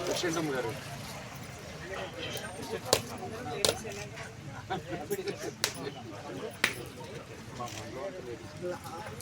దక్షిణం గారు మా మనలో లేడీస్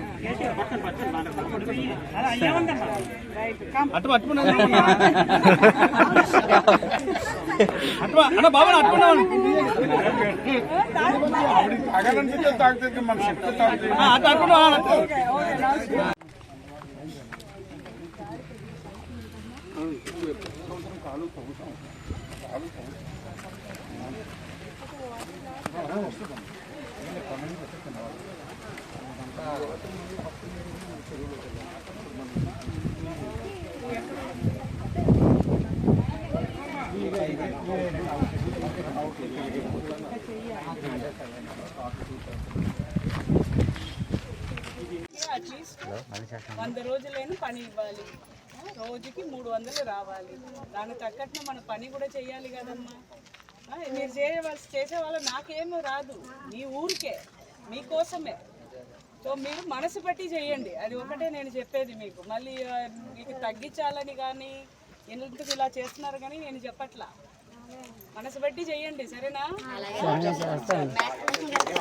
అటు పట్టుకున్నా అటు అన్న బాబు అట్టుకున్నాను అటు తాగుతుంది మన శక్తి తాగుతుంది అటు వంద రోజులైన పని ఇవ్వాలి. రోజుకి మూడు వందలు రావాలి. దానికి తగ్గట్టున మన పని కూడా చేయాలి కదమ్మా. మీరు చేయవలసి చేసేవాళ్ళు నాకేమో రాదు. మీ ఊరికే మీకోసమే సో మీరు మనసు పెట్టి చేయండి. అది ఒకటే నేను చెప్పేది మీకు. మళ్ళీ మీకు తగ్గించాలని కానీ ఎందుకు ఇలా చేస్తున్నారు కానీ నేను చెప్పట్లా. మనసు పెట్టి చేయండి సరేనా?